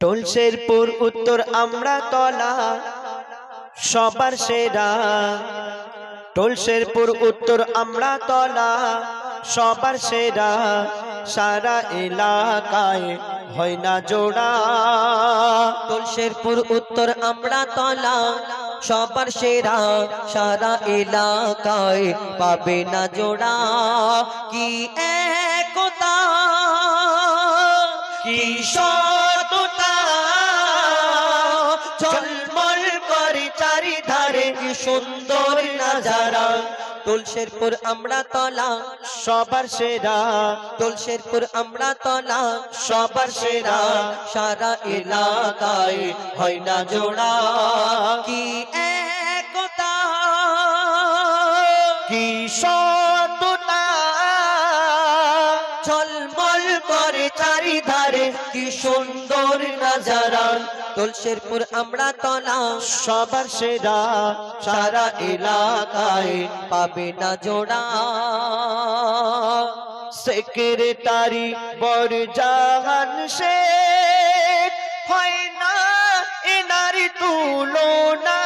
টোলশেরপুর উত্তর আমরা তলা, সবার সেরা। টোলশেরপুর উত্তর আমরা তলা, সবার সেরা। সারা এলাকায় হয় না জোড়া। তুলসেরপুর উত্তর আমরা তলা, সবার সেরা। সারা এলাকায় পাবে না জোড়া। কি একতা, কি সততা সুন্দর নাজারা। তুলসেরপুর আমরা তলা, সবার সেরা। তুলসেরপুর আমরা তলা, সবার সেরা। সারা এলাকায় হয় না জোড়া। কি একতা? কি সততা তুলসেরপুর আমরা তলা সবার সেরা সারা এলাকায় পাবে না জোড়া। সেক্রেটারি বড় জাহান সে হয় না এনারি তুলনা।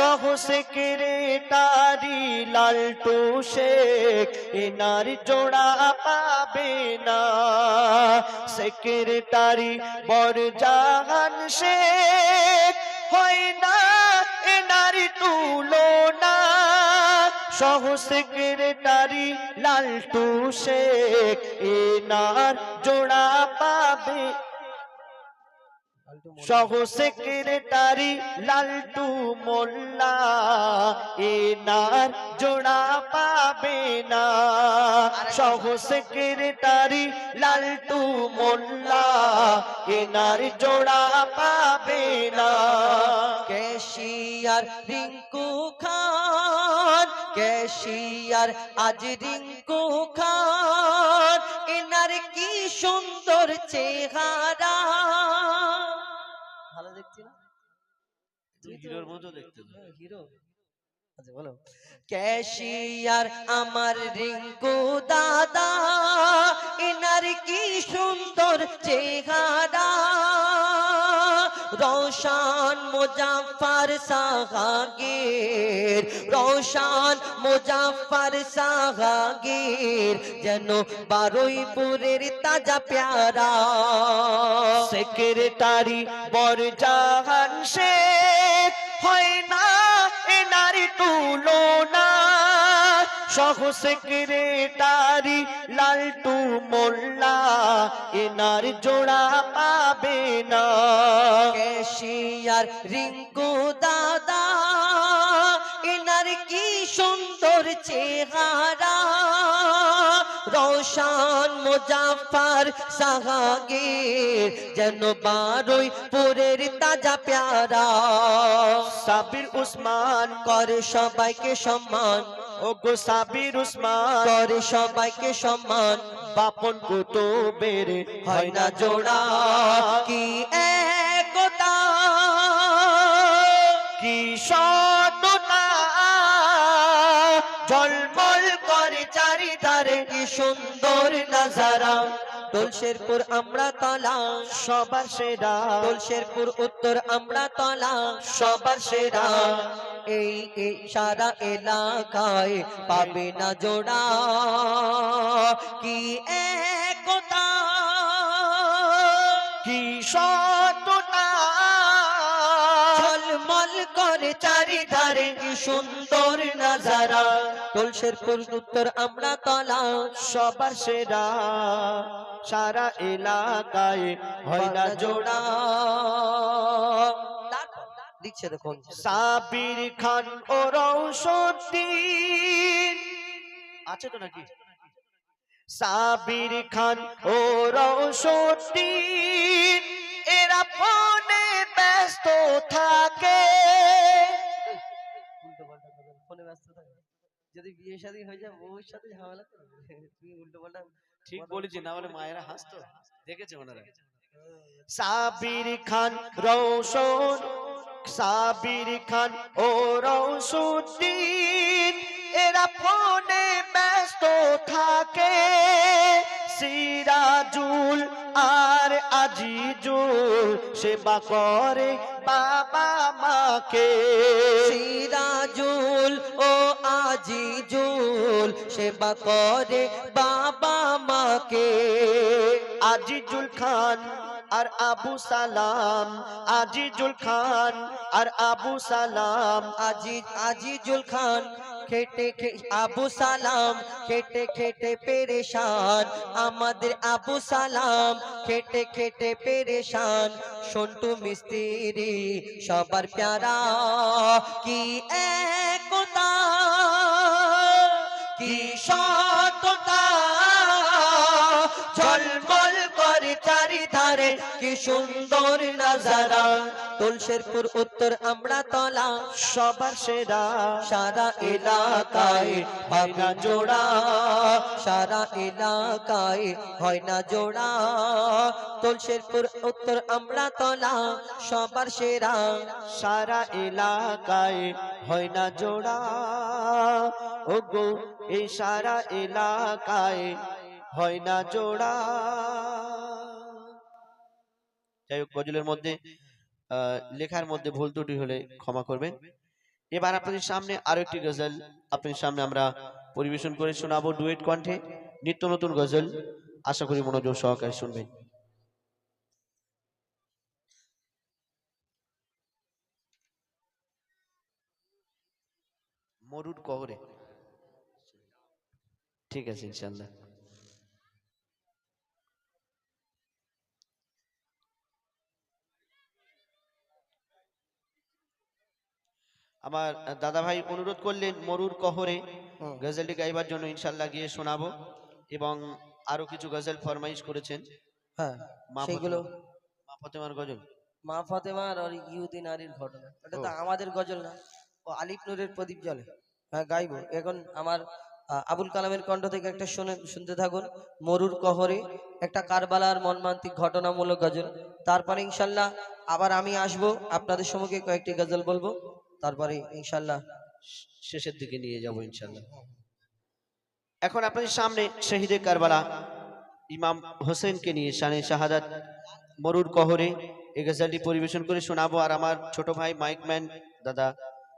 সহ সেক্রেটারি লালটু শেখ, এনার জোড়া পাবে না। সেক্রেটারি বর জাহান শেখ, হয় না এনার তুলনা। সহ সেক্রেটারি লালটু শেখ, এনার জোড়া পাবে সহ সেক্রেটারি লালটু মোল্লা, এনার জোড়া পাবে না। সহ সেক্রেটারি লালটু মোল্লা, এনার জোড়া পাবে না। ক্যাশিয়ার রিঙ্কু খান ক্যাশিয়ার আজ রিঙ্কু খান, এনার কি সুন্দর চেহারা। ভালো দেখছি না? হিরোর মতো দেখতে হিরো। আচ্ছা বলো। ক্যাশিয়ার আমার রিঙ্কু দাদা এনার কি সুন্দর চেহারা। রোশান মুজাফর সাহাগীর রোশান মুজাফর সাহাগীর, যেন বারুইপুরের তাজা প্যারা। সেক্রেটারি বর জাহান শেখ, হয় না এনার তুলনা। সহ সেক্রেটারি লালটু মোল্লা, এনার জোড়া পাবে না। ক্যাশিয়ার রিঙ্কু দাদা, এনার কি সুন্দর চেহারা। রোশান মুজাফর সাহাগীর, যেন বারোই পুরের তাজা প্যারা। সাবির উসমান, করে সবাইকে সম্মান। ও গো সাবির উসমান, করে সবাইকে সম্মান। বাপন কুতুবের হয় না জোড়া। কি একতা কি সততা সুন্দর নাজারা। তুলসেরপুর আমরা তলা সবার সেরা। তুলসেরপুর উত্তর আমরা তলা সবার সেরা। এই এই সারা এলাকায় পাবে না জোড়া। কি একতা সুন্দর নাজারা। তুলসেরপুর উত্তর আমরা তলা, সবার সেরা। সারা এলাকায় হয় না জোড়া। দিচ্ছে দেখুন। সাবির খান ও রৌসদ্দিন আছে তো নাকি? সাবির খান ও রৌসদ্দিন এরা ফোনে ব্যস্ত থাকে। ব্যস্ত থাকবে। যদি বিয়ে শাদী হয়ে যায় বউর সাথে ঝামেলা করবে তুমি উল্টো পাল্টা ঠিক বলেছি। না বলে মায়েরা হাসতো। দেখেছে ওনারা? সাবির খান রৌশন সাবির খান ও রৌসুদ্দিন এরা ফোনে ব্যস্ত থাকে। সিরাজুল আর আজিজুল সেবা করে বাবা মাকে। সিরাজুল ও আজিজুল সেবা করে বাবা মাকে। আজিজুল খান আর আবু সালাম আজিজুল খান, আর আবু সালাম আজি, আজিজুল খান। খেটে আবু সালাম খেটে খেটে পেরেশান। আমাদের আবু সালাম খেটে খেটে পেরেশান। সন্টু মিস্ত্রি, সবার প্যারা কি একতা? কি সততা? ঝলমল করে চারিধারে কি সুন্দর নাজারা। তুলসেরপুর উত্তর আমরা তলা, সবার সেরা। সারা এলাকায় হয় না জোড়া, সারা এলাকায় হয় না জোড়া। তুলসেরপুর উত্তর আমরা তলা, সবার সেরা। সারা এলাকায় হয় না জোড়া। ও গো এই সারা এলাকায় হয় না জোড়া। যাই হোক গজলের মধ্যে লেখার মধ্যে ভুল ত্রুটি হলে ক্ষমা করবেন। এবার আপনাদের সামনে আরও একটি গজল আপনাদের সামনে আমরা পরিবেশন করে শোনাবো ডুয়েট কণ্ঠে। নিত্য নতুন গজল, আশা করি মনোযোগ সহকারে শুনবেন। মরুর কবরে। ঠিক আছে ইনশাল্লাহ আমার দাদা ভাই অনুরোধ করলেন মরুর কহরে গজলটি গাইবার জন্য ইনশাল্লাহ গিয়ে শোনাবো এবং আরও কিছু গজল ফরমাইশ করেছেন। হ্যাঁ মা সেগুলো মা ফতেমার গজল। মা ফাতেমার আর ইহুদি নারীর ঘটনা। এটা তো আমাদের গজল না। ও আলিফ নূরের প্রদীপ জলে হ্যাঁ গাইবো। এখন আমার আবুল কালামের কণ্ঠ থেকে একটা শুনে শুনতে থাকুন। মরুর কহরে একটা কারবালার মর্মান্তিক ঘটনামূলক গজল। তারপরে ইনশাল্লাহ আবার আমি আসব। আপনাদের সম্মুখে কয়েকটি গজল বলব। তারপরে ইনশাল্লাহ শেষের দিকে নিয়ে যাব ইনশাল্লাহ এখন আপনাদের সামনে শহীদে কারবালা ইমাম হোসেনকে নিয়ে শানে শাহাদাত মরুর কহরে এই গজলটি পরিবেশন করে শোনাবো। আর আমার ছোট ভাই মাইকম্যান দাদা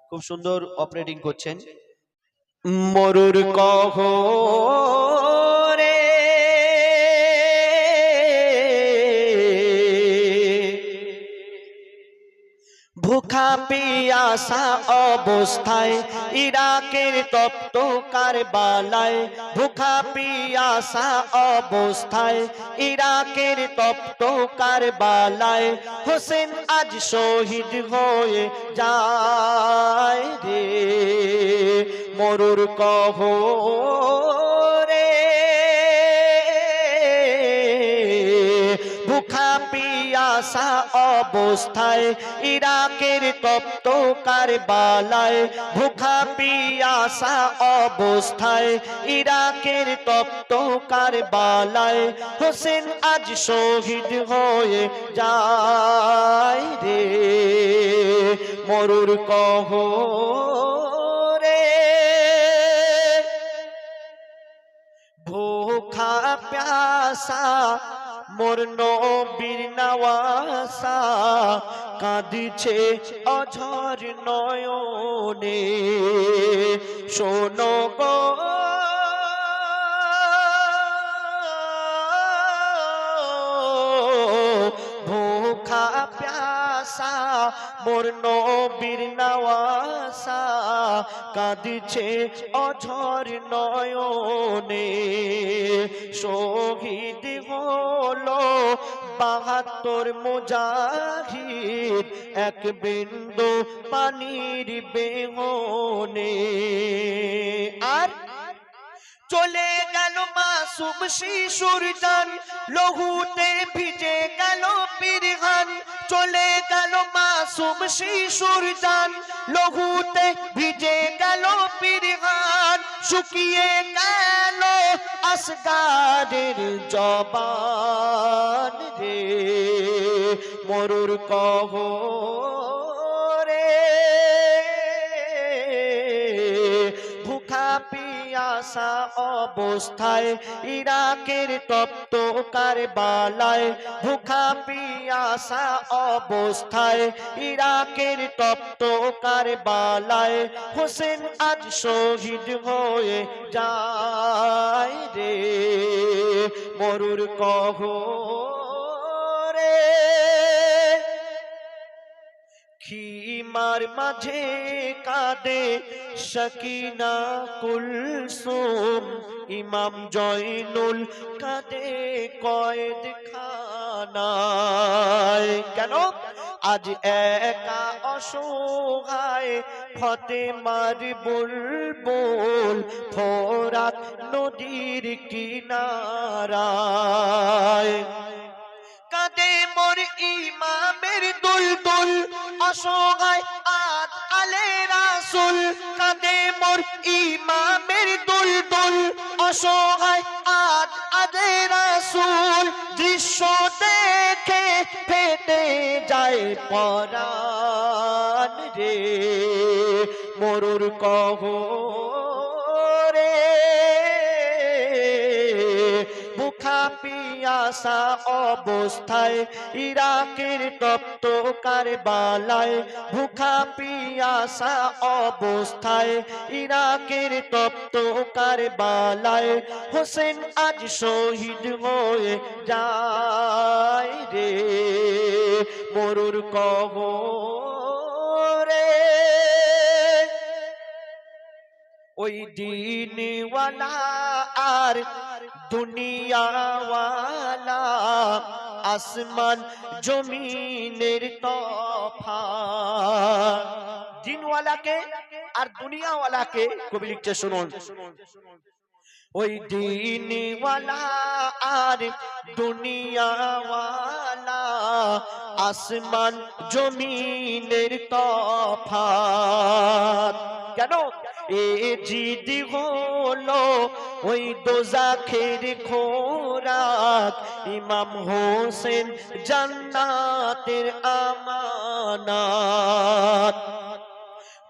খুব সুন্দর অপারেটিং করছেন। মরুর কহরে ভুখা পিয়াসা অবস্থায় ইরাকের তপ্ত কারবালায় ভুখা পিয়াসা অবস্থায় ইরাকের তপ্ত কারবালায় হোসেন আজ শহীদ হয়ে যায় রে। মরুর কহ পিয়াসা অবস্থায় ইরাকের তপ্ত কারবালায় ভুখা পিয়াসা অবস্থায় ইরাকের তপ্ত কারবালায় হোসেন আজ শহীদ হয়ে যায় রে। মরুর কহ রে ভোখা প্যাসা মোর নবীর নাওয়াসা কাঁদিছে অঝর নয়নে। শোনো গো। ভোখা প্যাসা মোর নবীর নওয়াসা কাঁদিছে অঝর নয়নে। শহীদ হলো বাহাত্তর মুজাহিদ, এক বিন্দু পানির বেহনে। আর চলে গেল মাসুম শিশুর জান, লহুতে ভিজে গেল পিরহান। চলে গেল মাসুম শিশুর জান। লহুতে ভিজে গেল পিরিহান শুকিয়ে গেল আসগারের জবান রে। মরুর কহ পিয়াসা অবস্থায় ইরাকের তপ্ত কারবালায় ভুখা পিয়াসা অবস্থায় ইরাকের তপ্ত কারবালায় হোসেন আজ শহীদ হয়ে যায় রে। মরুর কহ খিমার মাঝে কাঁদে সকিনা কুলসুম। ইমাম জয়নুল কাঁদে কয়েদ খানায়। কেন? আজ একা অসহায় ফতে মার বুলবুল ফোরাত নদীর কিনারায়। মোর ইমামের দুল দুল অসহায় আজ আলে রাসুল, কাঁদে মোর ইমামের দুল দুল অসহায় আজ আদে রাসুল, দৃশ্য দেখে ফেটে যায় পরাণ রে। মরুর কহ পিয়াসা অবস্থায় ইরাকের তপ্ত কারবালায় ভুখা পিয়াসা অবস্থায় ইরাকের তপ্ত কারবালায় হোসেন আজ শহীদ হয়ে যায় রে। মরুর কহ ওই দিনওয়ালা আর দুনিয়াওয়ালা, আসমান জমিনের তফা। দিনওয়ালাকে আর দুনিয়াওয়ালাকে কবি লিখছে, শুনুন। ওই দিনওয়ালা আর দুনিয়াওয়ালা, আসমান জমিনের তফা। কেন? এ জিদি হলো ওই দোজাখের খোরাক। ইমাম হোসেন জান্নাতের আমানাত।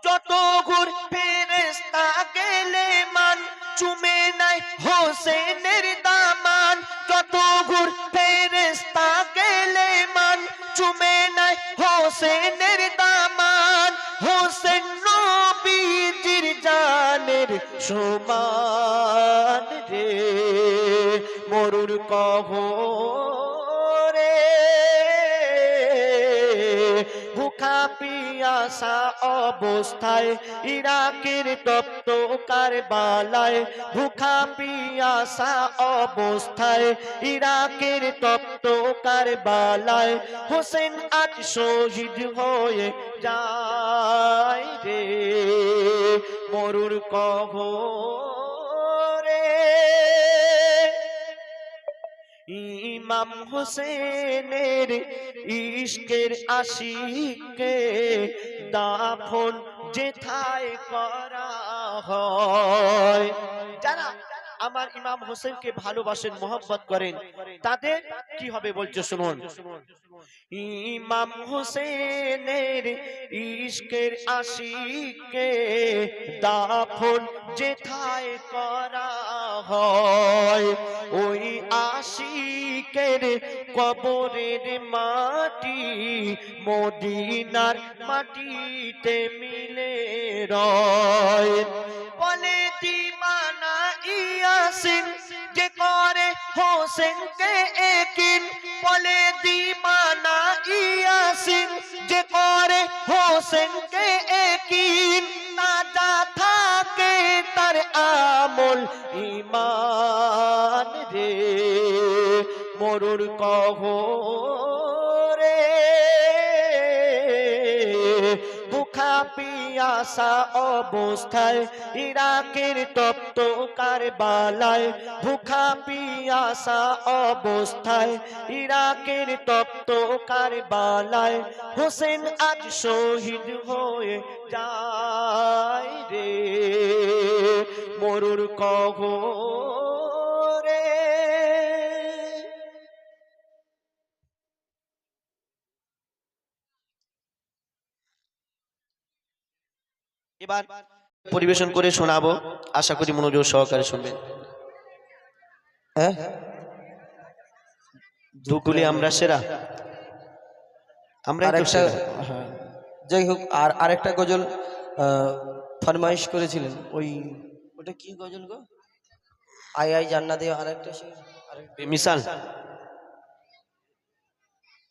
যত ঘুর ফেরেস্তা গেলে মান, চুমে নাই হোসেনের দামান। যত ঘুর মরুর কহ রে ভুখা পিয়াসা অবস্থায় ইরাকের তপ্ত কারবালায়, ভুখা পিয়াসা অবস্থায় ইরাকের তপ্ত কারবালায়, হোসেন আজ শহীদ হয়ে যায় রে। মরুর কহ ইমাম হোসেনের ইশকের আশিকে দাফন যেথায় করা হয়। যারা আমার ইমাম হোসেনকে ভালোবাসেন মোহাম্মত করেন, তাদের কি হবে বলছে শুনুন। ইমাম হোসেনের ইশকের আশিকে দাফন যেথায় করা হয়, ওই আশিকের কবরের মাটি মদিনার মাটিতে মিলে রয়। করে হোসেনকে একিন বলে দিমানা ইয়াসিন। যে করে হোসেনকে একিন তাজা থাকে তার আমল ইমান রে। মরুর কহ পিয়াসা অবস্থায় ইরাকের তপ্ত কারবালায় ভুখা পিয়াসা অবস্থায় ইরাকের তপ্ত কারবালায় হোসেন আজ শহীদ হয়ে যায় রে। মরুর কহ এবার পরিবেশন করে শোনাবো। আশা করি মনোযোগ সহকারে শুনবেন। হ্যাঁ? দুকুলে আমরা সেরা। আমরা আরেকটা হ্যাঁ। যাই হোক আর আরেকটা গজল ফরমাইশ করেছিলেন। ওই ওটা কি গজল গো? আই আই জান্নাতে আরেকটা সে আরেকটা মিসাল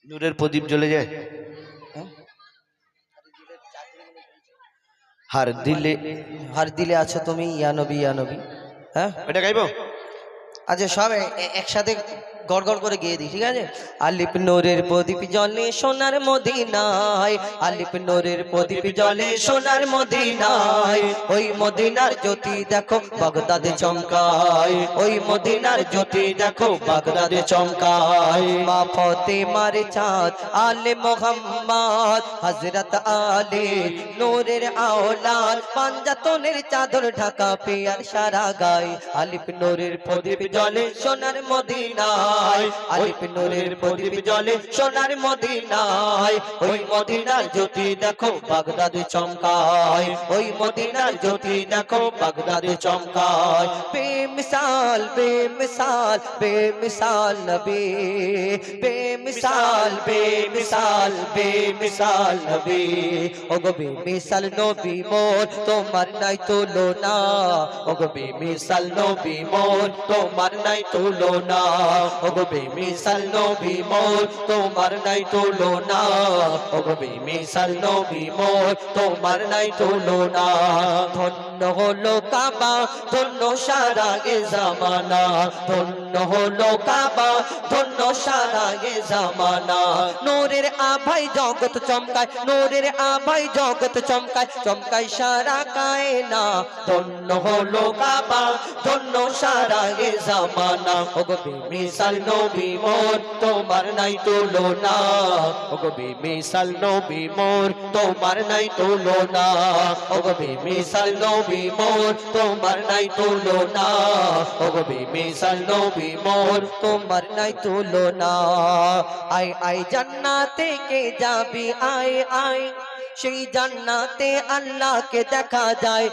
নূরের প্রদীপ জ্বলে যায়। হার দিলে হার দিলে আছো তুমি ইয়ানবি ইয়ানবী হ্যাঁ? এটা গাইবো? আচ্ছা সব একসাথে গড় গড় করে গিয়ে দিই, ঠিক আছে? আলিপ নোরের প্রদীপ জলে সোনার মদিনায় আলিপ নোরের প্রদীপ জলে সোনার মদিনায়, ওই মদিনার জ্যোতি দেখো বাগদাদে চমকায়, ওই মদিনার জ্যোতি দেখো বাগদাদে চমকায়। মা ফতে মারে চাঁদ, আলে মোহাম্মদ হজরত আলে নূরের আওলাদ, পাঞ্জাতনের চাদর ঢাকা পেয়ার সারা গায় আলিপ নোরের প্রদীপ জলে সোনার মদিনায়। আলিপ নূরের প্রদীপ জলে সোনার মদিনায় ওই মদিনার জ্যোতি দেখো বাগদাদে চমকায় ওই মদিনার জ্যোতি দেখো বাগদাদে চমকায়। বেমিসাল বেমিসাল বেমিসাল নবী বেমিসাল বেমিসাল বেমিসাল নবী। ওগো বেমিসাল নবী মোর তোমার নাই তুলনা। ওগো বেমিসাল নবী মোর তোমার নাই তুলনা। ওগো বেমিসাল নবী মোর, তোমার নাই তুলনা ওগো বেমিসাল নবী মোর, তোমার নাই তুলনা ধন্য হলো কাবা, ধন্য সারা গে জামানা। ধন্য হলো কাবা, ধন্য সারা গে জামানা। নূরের আভাই জগৎ চমকায়, নূরের আভাই জগৎ চমকায় চমকায় সারা কায়না। ধন্য হলো কাবা, ধন্য সারা গে জামানা। ওগো বেমিসাল নবী মোর, তোমার নাই তুলনা। ওগো বেমিসাল নবী মোর, তোমার নাই তুলনা। ওগো বেমিসাল নবী মোর, তোমার নাই তুলনা। ওগো বেমিসাল নবী মোর, তোমার নাই তুলনা। আই আই জান্নাতে কে যাবি? আই আই। সেই জান্নাতে আল্লাহকে দেখা যায়।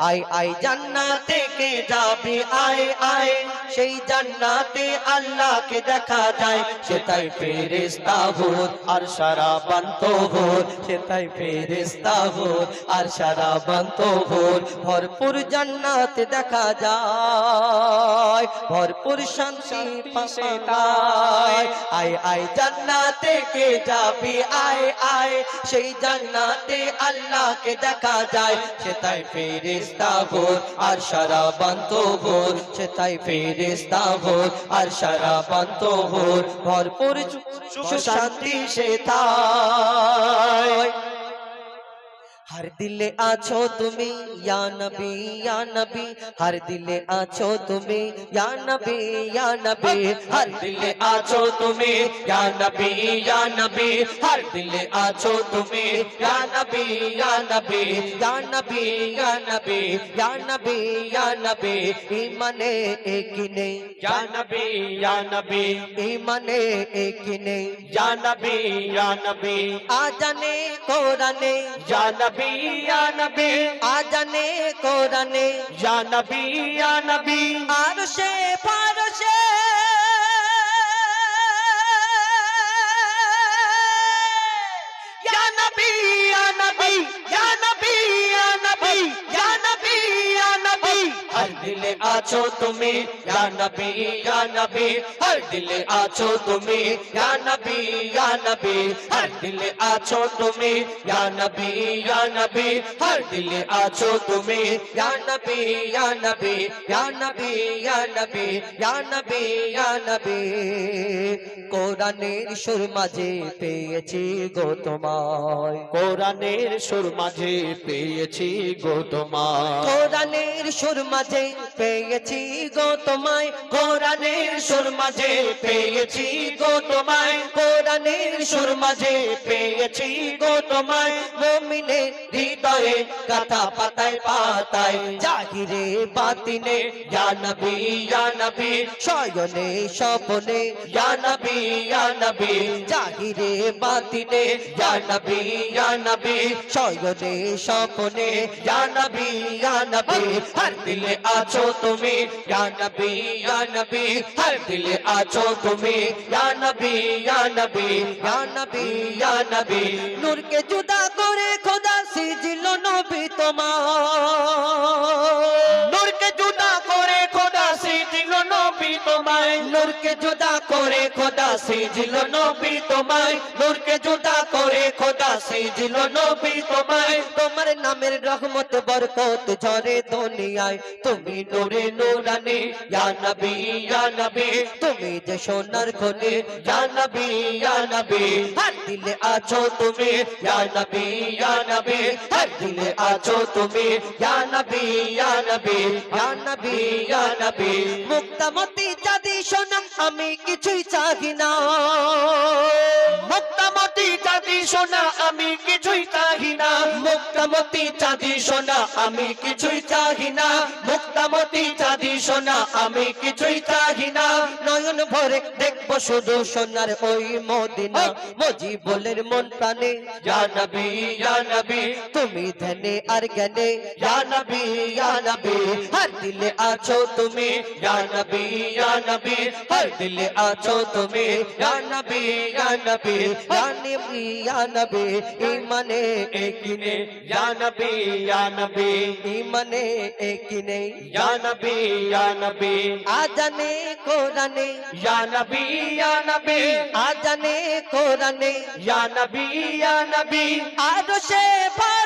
আই আই জান্নাতে কে যাবি? আই আই সেই জান্নাতে আল্লাহকে দেখা যায়। সেটাই ফেরেস্তা ভূত আর সারা বান্ত ভূত সেটাই ফেরেস্তা ভূত আর সারা বান্ত ভূত ভরপুর জান্নাতে দেখা যায়। ভরপুর শান্তি পাশে তাই আই আই জান্নাতে কে যাবি? আই আই সেই জান্নাতে আল্লাহকে দেখা যায়। সেটাই ফেরেস্তা ভূত আর সারা বান্ত সে তাই ফেরেস্তা ভূত আর সারা বান্ত ভোর। ভরপুর সুখ শান্তি সে তাই हर दिल आछो तुम्हें या नबी या नबी हर दिल आछो तुम्हें या नबी या नबी हर दिल आछो तुम्हें या नबी या नबी हर दिल आछो तुम्हें या नबी या नबी या नबी या नबी या नबी या नबी ईमाने एक ने या नबी या नबी ईमाने एक ने या नबी या नबी आजाने कोराने या नबी या नबी आ जाने कोरने या नबी या नबी आरशे पारशे আছো তুমি হর দিলে আছো তুমি হর দিলে আছো তুমি হর দিলে আছো তুমি কোরআনের সুর মাঝে পেয়েছি গো তোমায় কোরআনের সুর মাঝে পেয়েছি গো তোমায় কোরআনের সুর মাঝে পেয়ে পেয়েছি গো তোমায়, কোরআনের সুর মাঝে পেয়েছি গো তোমায়, কোরআনের সুর মাঝে পেয়েছি গো তোমায়। মুমিনের হৃদয়ে কথা পাতায় পাতায়, জাহিরে বাতিনে, ইয়া নবী ইয়া নবী, শয়নে, স্বপনে, ইয়া নবী ইয়া নবী, জাহিরে বাতিনে, ইয়া নবী ইয়া নবী, শয়নে, স্বপনে, ইয়া নবী, ইয়া হর দিলে আছো তুমি, ইয়া নবী ইয়া নবী, হর দিলে আছো তুমি। ইয়া নবী ইয়া নবী ইয়া নবী ইয়া নবী। নূরকে জুদা করে খোদা সিজিল নবী তোমার। তোমার নামের রহমত, বরকত ঝরে দুনিয়ায়, তুমি তুমি যে সোনার দিলে আছো তুমি দিলে আছো তুমি মুক্তামতি জাদি সোনা আমি কিছুই চাহি না। মুক্তামতি চাঁদি সোনা আমি কিছুই চাহি না। মুক্তামতি চাঁদি সোনা আমি কিছুই চাহি না। মুক্তামতি চাঁদি সোনা আমি কিছুই চাহি না। নয়ন ভরে দেখব শুধু সোনার ওই মদিনা। মজি বলের মন প্রাণে। ইয়া নবী ইয়া নবী তুমি ধ্যানে আর জ্ঞানে। ইয়া নবী ইয়া নবী হর দিলে আছো তুমি। ইয়া নবী ইয়া নবী হর দিলে আছো তুমি। ইয়া নবী ইয়া নবী ইয়া নবী ইয়া নবী ইমানে একিনে। ইয়া या नबी या नबी। ईमने एकिने या नबी या नबी। आजने कोरने या नबी या नबी। आजने कोरने या नबी या नबी। आरुशे भर